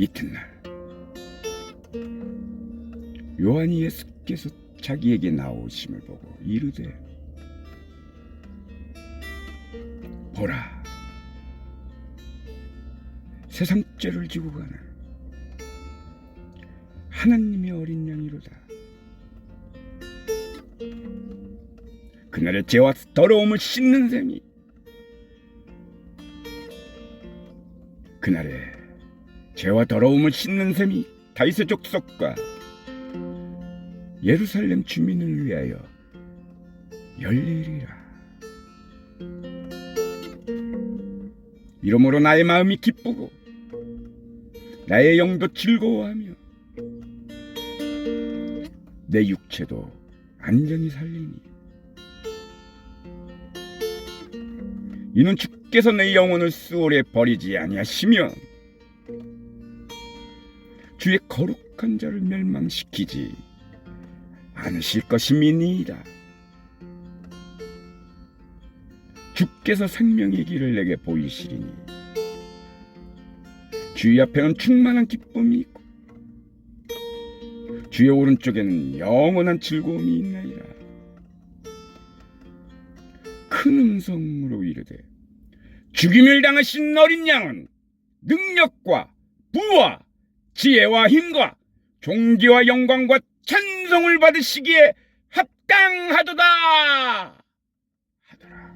이튿날 요한이 예수께서 자기에게 나오심을 보고 이르되 보라 세상 죄를 지고 가는 하나님의 어린 양이로다. 그날의 죄와 더러움을 씻는 셈이 그날의 죄와 더러움을 씻는 셈이 다윗의 족속과 예루살렘 주민을 위하여 열리리라. 이러므로 나의 마음이 기쁘고 나의 영도 즐거워하며 내 육체도 안전히 살리니 이는 주께서 내 영혼을 수월에 버리지 아니하시며 주의 거룩한 자를 멸망시키지 않으실 것임이니이다. 주께서 생명의 길을 내게 보이시리니 주의 앞에는 충만한 기쁨이 있고 주의 오른쪽에는 영원한 즐거움이 있나이다. 큰 음성으로 이르되 죽임을 당하신 어린 양은 능력과 부와 지혜와 힘과 존귀와 영광과 찬송을 받으시기에 합당하도다 하더라.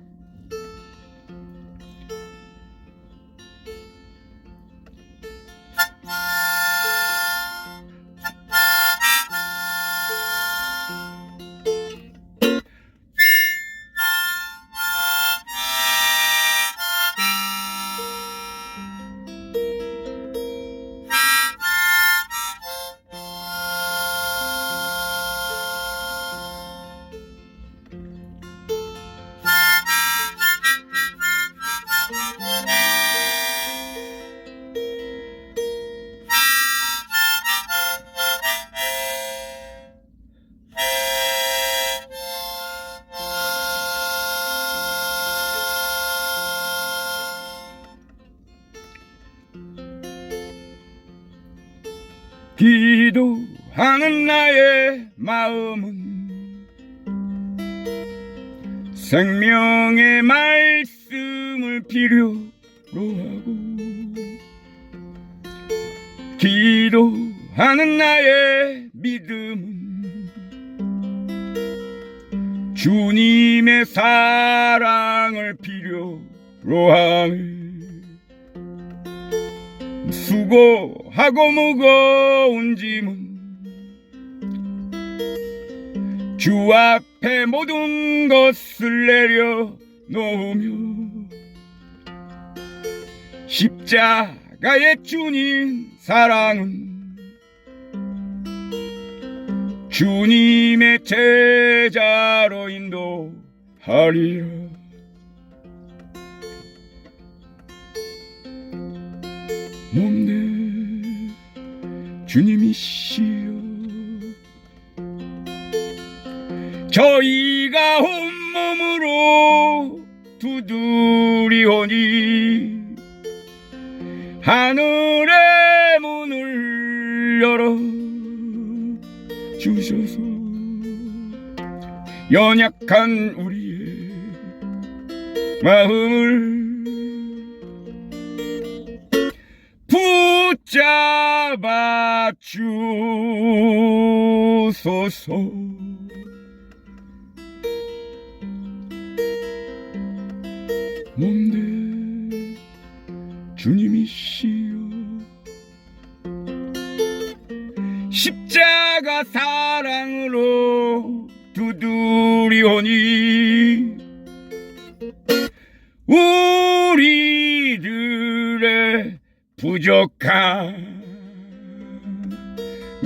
기도하는 나의 마음은 생명의 말씀을 필요로 하고 기도하는 나의 믿음은 주님의 사랑을 필요로 함을 하고 무거운 짐은 주 앞에 모든 것을 내려놓으며 십자가의 주님 사랑은 주님의 제자로 인도하리라. 몸내 주님이시여 저희가 온몸으로 두드리오니 하늘의 문을 열어 주셔서. 연약한 우리의 마음을 주소서. 몸대 주님이시여? 십자가 사랑으로 두드리오니 우리들의 부족한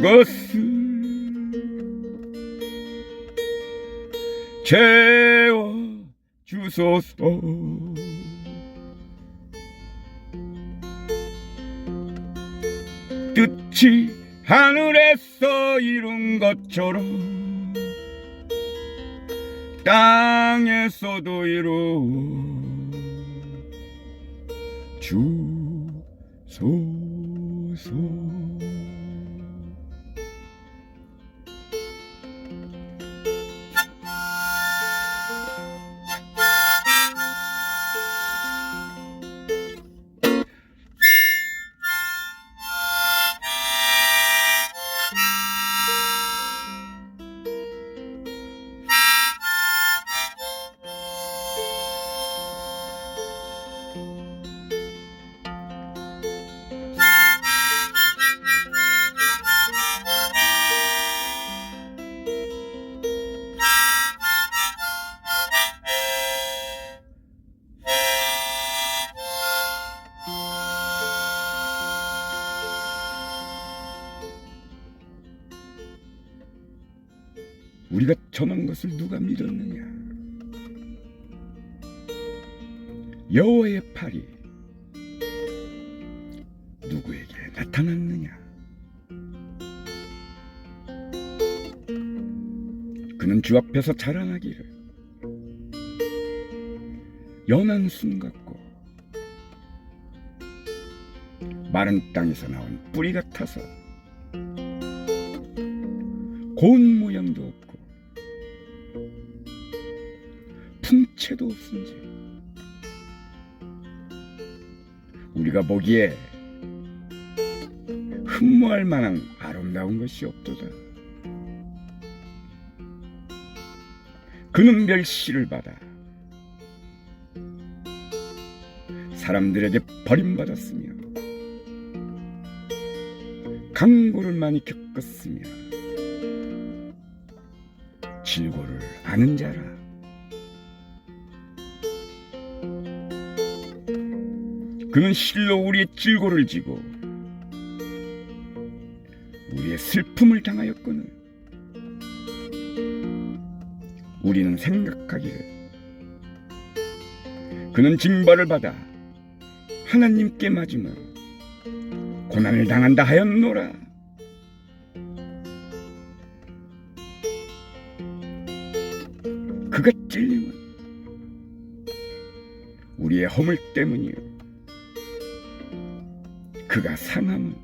것을 채워 주소서. 뜻이 하늘에서 이룬 것처럼 땅에서도 이루어 주소 것을 누가 믿었느냐? 여호와의 팔이 누구에게 나타났느냐? 그는 주 앞에서 자라나기를 연한 순 같고 마른 땅에서 나온 뿌리 같아서 고운 모양도 풍채도 없은지 우리가 보기에 흠모할 만한 아름다운 것이 없도다. 그는 멸시를 받아 사람들에게 버림받았으며 강고를 많이 겪었으며 질고를 아는 자라. 그는 실로 우리의 질고를 지고 우리의 슬픔을 당하였거늘 우리는 생각하기를 그는 징벌을 받아 하나님께 맞으며 고난을 당한다 하였노라. 그가 찔림은 우리의 허물 때문이요 그가 상함은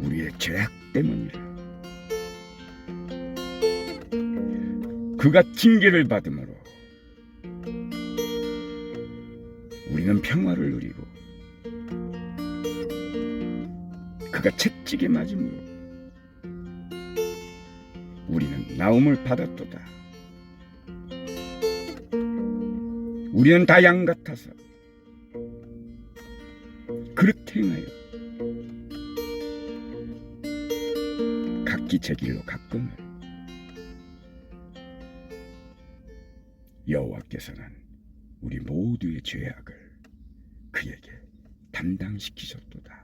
우리의 죄악 때문이라 그가 징계를 받음으로 우리는 평화를 누리고 그가 채찍에 맞음으로 우리는 나음을 받았도다. 우리는 다 양 같아서 그렇게 행하여 각기 제 길로 갔거늘 여호와께서는 우리 모두의 죄악을 그에게 담당시키셨도다.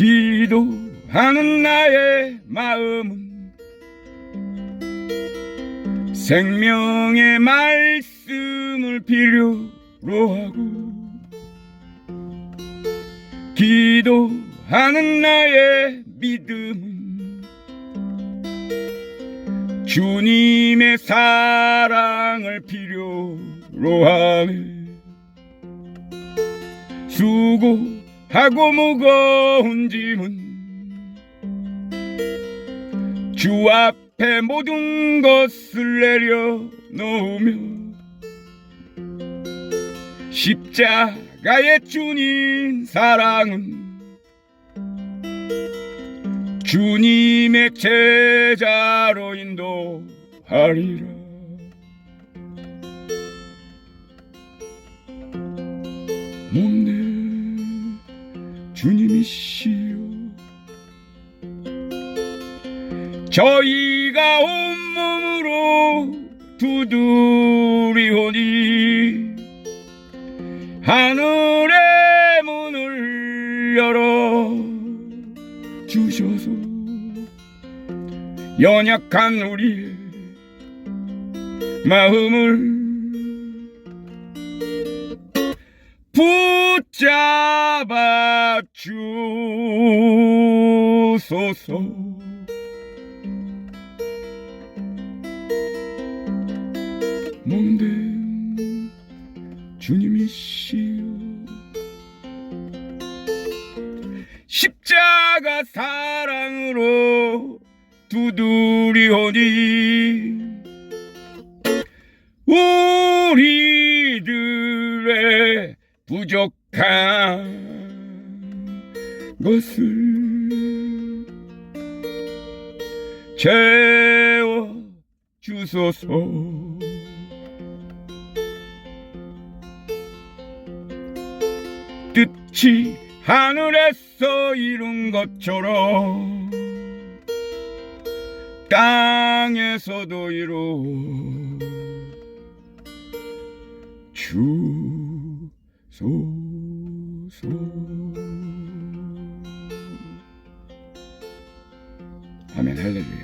기도하는 나의 마음은 생명의 말씀을 필요로 하고 기도하는 나의 믿음은 주님의 사랑을 필요로 하네. 수고 하고 무거운 짐은 주 앞에 모든 것을 내려놓으며 십자가의 주님 사랑은 주님의 제자로 인도하리라 이시여 저희가 온몸으로 두드리오니 하늘의 문을 열어 주셔서 연약한 우리의 마음을 붙잡아 주소서. 몸된 주님이시여. 십자가 사랑으로 두드리오니 우리들의 부족한 것을 채워 주소서. 뜻이 하늘에서 이룬 것처럼 땅에서도 이루 주소서 아멘 할렐루야